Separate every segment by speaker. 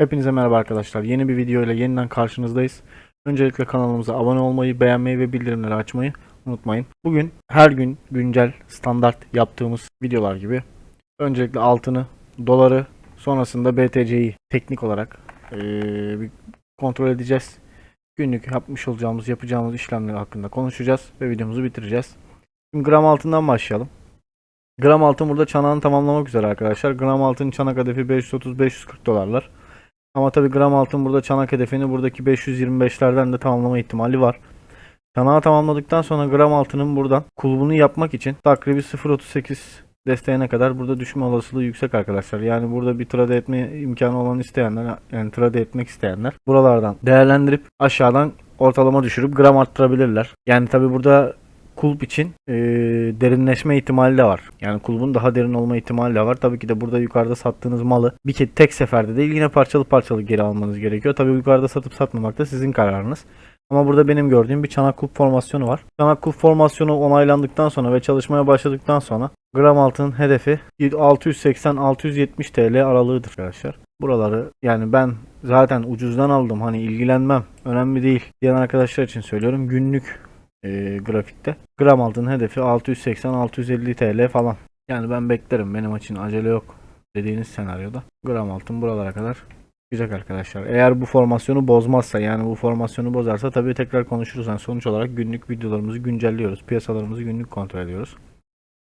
Speaker 1: Hepinize merhaba arkadaşlar. Yeni bir video ile yeniden karşınızdayız. Öncelikle kanalımıza abone olmayı, beğenmeyi ve bildirimleri açmayı unutmayın. Bugün her gün güncel, standart yaptığımız videolar gibi öncelikle altını, doları, sonrasında BTC'yi teknik olarak eee, bir kontrol edeceğiz. Günlük yapmış olacağımız, yapacağımız işlemler hakkında konuşacağız ve videomuzu bitireceğiz. Şimdi gram altından başlayalım. Gram altın burada çanağını tamamlamak üzere arkadaşlar. Gram altın çanak hedefi 530-540 dolarlar. Ama tabi gram altın burada çanak hedefini buradaki 525'lerden de tamamlama ihtimali var. Çanağı tamamladıktan sonra gram altının buradan kulbunu yapmak için takribi 0.38 desteğine kadar burada düşme olasılığı yüksek arkadaşlar. Yani burada bir trade etme imkanı olan isteyenler yani trade etmek isteyenler buralardan değerlendirip aşağıdan ortalama düşürüp gram arttırabilirler. Yani tabi burada kulp için e, derinleşme ihtimali de var. Yani kulbun daha derin olma ihtimali de var. Tabii ki de burada yukarıda sattığınız malı bir kez tek seferde değil yine parçalı parçalı geri almanız gerekiyor. Tabii yukarıda satıp satmamak da sizin kararınız. Ama burada benim gördüğüm bir çanak kulp formasyonu var. Çanak kulp formasyonu onaylandıktan sonra ve çalışmaya başladıktan sonra gram altının hedefi 680-670 TL aralığıdır arkadaşlar. Buraları yani ben zaten ucuzdan aldım hani ilgilenmem önemli değil diyen arkadaşlar için söylüyorum. Günlük e, grafikte. Gram altın hedefi 680-650 TL falan. Yani ben beklerim benim için acele yok dediğiniz senaryoda. Gram altın buralara kadar çıkacak arkadaşlar. Eğer bu formasyonu bozmazsa yani bu formasyonu bozarsa tabii tekrar konuşuruz. Yani sonuç olarak günlük videolarımızı güncelliyoruz. Piyasalarımızı günlük kontrol ediyoruz.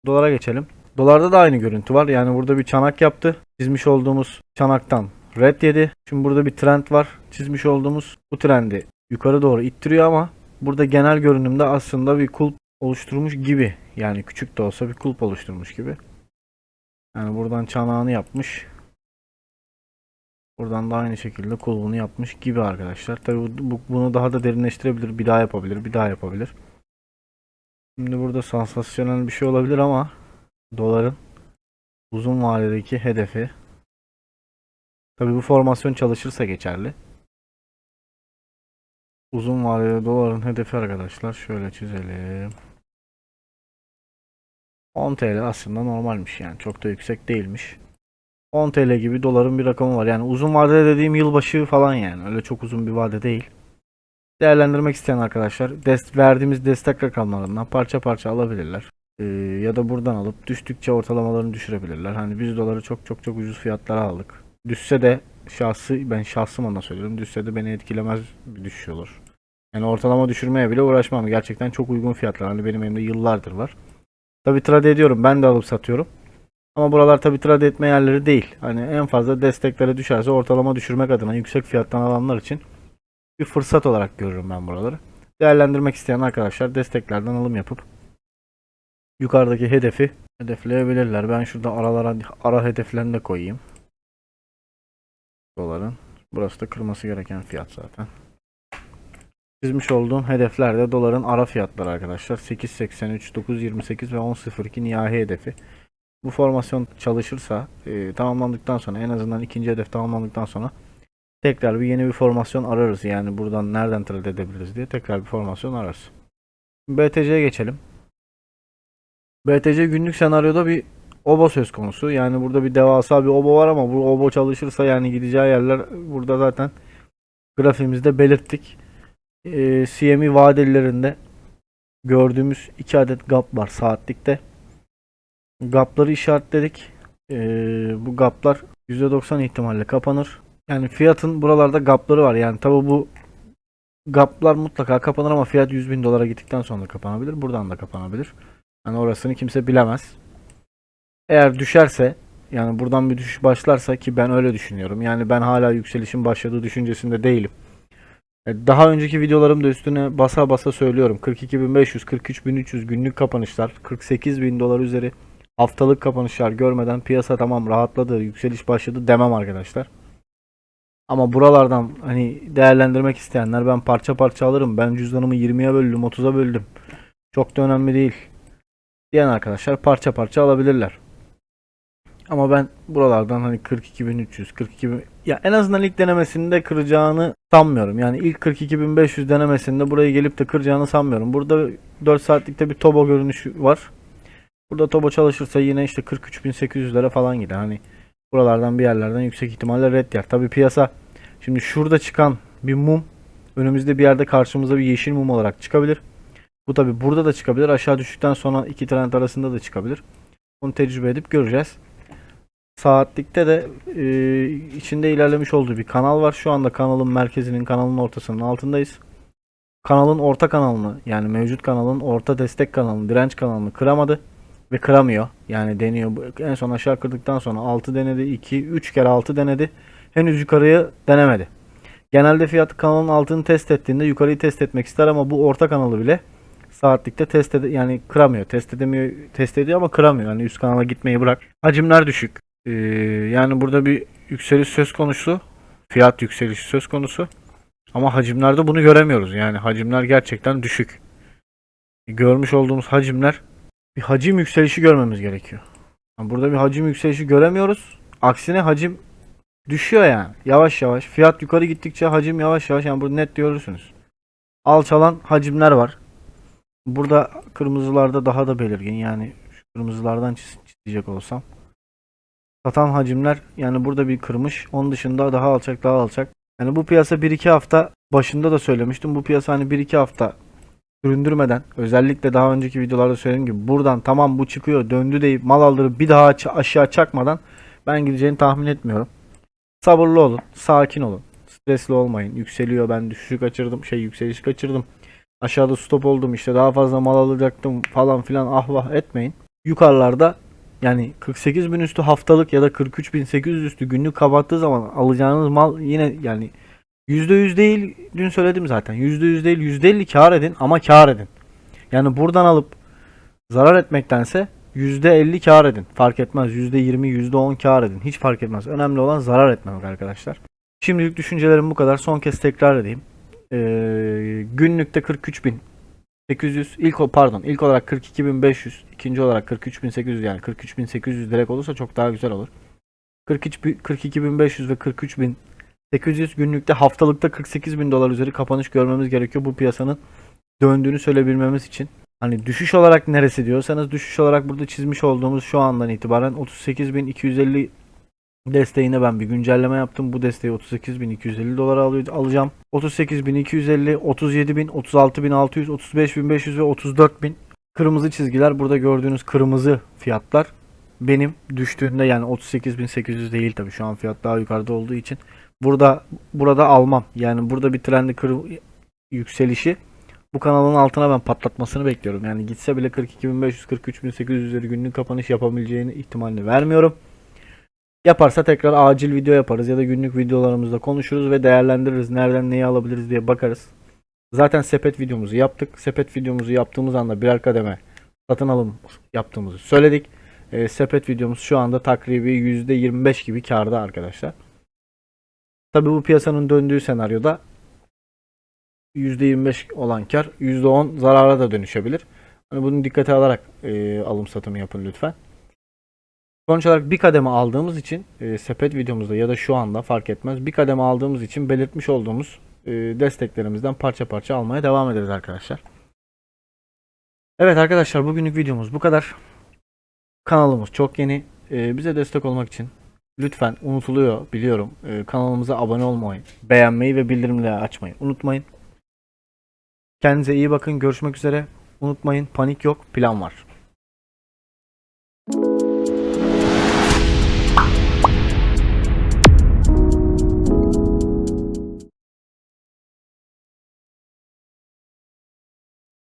Speaker 1: Dolara geçelim. Dolarda da aynı görüntü var. Yani burada bir çanak yaptı. Çizmiş olduğumuz çanaktan red yedi. Şimdi burada bir trend var. Çizmiş olduğumuz bu trendi yukarı doğru ittiriyor ama burada genel görünümde aslında bir kulp oluşturmuş gibi. Yani küçük de olsa bir kulp oluşturmuş gibi. Yani buradan çanağını yapmış. Buradan da aynı şekilde kulbunu yapmış gibi arkadaşlar. Tabi bu, bunu daha da derinleştirebilir. Bir daha yapabilir. Bir daha yapabilir. Şimdi burada sansasyonel bir şey olabilir ama doların uzun vadedeki hedefi tabi bu formasyon çalışırsa geçerli. Uzun vadede doların hedefi arkadaşlar şöyle çizelim. 10 TL aslında normalmiş yani çok da yüksek değilmiş. 10 TL gibi doların bir rakamı var. Yani uzun vadede dediğim yılbaşı falan yani. Öyle çok uzun bir vade değil. Değerlendirmek isteyen arkadaşlar dest verdiğimiz destek rakamlarından parça parça alabilirler. Ee, ya da buradan alıp düştükçe ortalamalarını düşürebilirler. Hani biz doları çok çok çok ucuz fiyatlara aldık. Düşse de şahsı ben şahsım ona söylüyorum. Düşse de beni etkilemez bir düşüş olur. Yani ortalama düşürmeye bile uğraşmam. Gerçekten çok uygun fiyatlar. Hani benim elimde yıllardır var. Tabi trade ediyorum. Ben de alıp satıyorum. Ama buralar tabi trade etme yerleri değil. Hani en fazla desteklere düşerse ortalama düşürmek adına yüksek fiyattan alanlar için bir fırsat olarak görürüm ben buraları. Değerlendirmek isteyen arkadaşlar desteklerden alım yapıp yukarıdaki hedefi hedefleyebilirler. Ben şurada aralara ara hedeflerini de koyayım. Doların. Burası da kırması gereken fiyat zaten. Çizmiş olduğum hedefler de doların ara fiyatları arkadaşlar. 8.83, 9.28 ve 10.02 nihai hedefi. Bu formasyon çalışırsa e, tamamlandıktan sonra en azından ikinci hedef tamamlandıktan sonra tekrar bir yeni bir formasyon ararız. Yani buradan nereden trade edebiliriz diye tekrar bir formasyon ararız. BTC'ye geçelim. BTC günlük senaryoda bir obo söz konusu. Yani burada bir devasa bir obo var ama bu obo çalışırsa yani gideceği yerler burada zaten grafiğimizde belirttik. E, CME vadelilerinde gördüğümüz 2 adet gap var saatlikte. Gapları işaretledik. E, bu gaplar %90 ihtimalle kapanır. Yani fiyatın buralarda gapları var. Yani tabi bu gaplar mutlaka kapanır ama fiyat 100 bin dolara gittikten sonra kapanabilir. Buradan da kapanabilir. Yani orasını kimse bilemez. Eğer düşerse yani buradan bir düşüş başlarsa ki ben öyle düşünüyorum. Yani ben hala yükselişin başladığı düşüncesinde değilim. E, Daha önceki videolarımda üstüne basa basa söylüyorum. 42.500, 43.300 günlük kapanışlar, 48.000 dolar üzeri haftalık kapanışlar görmeden piyasa tamam rahatladı, yükseliş başladı demem arkadaşlar. Ama buralardan hani değerlendirmek isteyenler ben parça parça alırım. Ben cüzdanımı 20'ye böldüm, 30'a böldüm. Çok da önemli değil. Diyen arkadaşlar parça parça alabilirler. Ama ben buralardan hani 42.300, 42 ya en azından ilk denemesinde kıracağını sanmıyorum. Yani ilk 42.500 denemesinde burayı gelip de kıracağını sanmıyorum. Burada 4 saatlikte bir tobo görünüşü var. Burada tobo çalışırsa yine işte 43.800'lere falan gider. Hani buralardan bir yerlerden yüksek ihtimalle red yer. Tabi piyasa şimdi şurada çıkan bir mum önümüzde bir yerde karşımıza bir yeşil mum olarak çıkabilir. Bu tabi burada da çıkabilir. Aşağı düştükten sonra iki trend arasında da çıkabilir. Bunu tecrübe edip göreceğiz. Saatlikte de e, içinde ilerlemiş olduğu bir kanal var. Şu anda kanalın merkezinin, kanalın ortasının altındayız. Kanalın orta kanalını yani mevcut kanalın orta destek kanalını, direnç kanalını kıramadı ve kıramıyor. Yani deniyor. En son aşağı kırdıktan sonra 6 denedi, 2, 3 kere 6 denedi. Henüz yukarıyı denemedi. Genelde fiyat kanalın altını test ettiğinde yukarıyı test etmek ister ama bu orta kanalı bile saatlikte test ede yani kıramıyor. Test edemiyor, test ediyor ama kıramıyor. Yani üst kanala gitmeyi bırak. Hacimler düşük. Ee, yani burada bir yükseliş söz konusu. Fiyat yükselişi söz konusu. Ama hacimlerde bunu göremiyoruz. Yani hacimler gerçekten düşük. Görmüş olduğumuz hacimler bir hacim yükselişi görmemiz gerekiyor. Yani burada bir hacim yükselişi göremiyoruz. Aksine hacim düşüyor yani. Yavaş yavaş. Fiyat yukarı gittikçe hacim yavaş yavaş. Yani burada net görürsünüz. Alçalan hacimler var. Burada kırmızılarda daha da belirgin. Yani şu kırmızılardan çiz- çizecek olsam. Satan hacimler yani burada bir kırmış. Onun dışında daha alçak daha alçak. Yani bu piyasa 1-2 hafta başında da söylemiştim. Bu piyasa hani 1-2 hafta süründürmeden özellikle daha önceki videolarda söylediğim gibi buradan tamam bu çıkıyor döndü deyip mal aldırıp bir daha aşağı çakmadan ben gideceğini tahmin etmiyorum. Sabırlı olun, sakin olun. Stresli olmayın. Yükseliyor ben düşüşü kaçırdım, şey yükseliş kaçırdım. Aşağıda stop oldum işte daha fazla mal alacaktım falan filan ah vah etmeyin. Yukarılarda yani 48 bin üstü haftalık ya da 43.800 üstü günlük kapattığı zaman alacağınız mal yine yani %100 değil dün söyledim zaten %100 değil %50 kar edin ama kar edin. Yani buradan alıp zarar etmektense %50 kar edin. Fark etmez %20 %10 kar edin. Hiç fark etmez. Önemli olan zarar etmemek arkadaşlar. Şimdilik düşüncelerim bu kadar. Son kez tekrar edeyim. Ee, günlükte 43.800 ilk pardon ilk olarak 42.500 ikinci olarak 43.800 yani 43.800 direkt olursa çok daha güzel olur. 43 bi- 42.500 ve 43.800 günlükte haftalıkta 48.000 dolar üzeri kapanış görmemiz gerekiyor bu piyasanın döndüğünü söyleyebilmemiz için. Hani düşüş olarak neresi diyorsanız düşüş olarak burada çizmiş olduğumuz şu andan itibaren 38.250 desteğine ben bir güncelleme yaptım. Bu desteği 38.250 dolara alacağım. 38.250, 37.000, 36.600, 35.500 ve 34.000 kırmızı çizgiler. Burada gördüğünüz kırmızı fiyatlar benim düştüğünde yani 38.800 değil tabii şu an fiyat daha yukarıda olduğu için burada burada almam. Yani burada bir trendi kır, yükselişi bu kanalın altına ben patlatmasını bekliyorum. Yani gitse bile 42.500 43.800 üzeri günlük kapanış yapabileceğini ihtimalini vermiyorum. Yaparsa tekrar acil video yaparız ya da günlük videolarımızda konuşuruz ve değerlendiririz. Nereden neyi alabiliriz diye bakarız. Zaten sepet videomuzu yaptık. Sepet videomuzu yaptığımız anda birer kademe satın alım yaptığımızı söyledik. E, sepet videomuz şu anda takribi %25 gibi karda arkadaşlar. Tabi bu piyasanın döndüğü senaryoda %25 olan kar %10 zarara da dönüşebilir. Hani bunu dikkate alarak e, alım satımı yapın lütfen. Sonuç olarak bir kademe aldığımız için e, sepet videomuzda ya da şu anda fark etmez bir kademe aldığımız için belirtmiş olduğumuz e, desteklerimizden parça parça almaya devam ederiz arkadaşlar. Evet arkadaşlar bugünlük videomuz bu kadar. Kanalımız çok yeni. E, bize destek olmak için lütfen unutuluyor biliyorum. E, kanalımıza abone olmayı, beğenmeyi ve bildirimleri açmayı unutmayın. Kendinize iyi bakın. Görüşmek üzere. Unutmayın panik yok, plan var.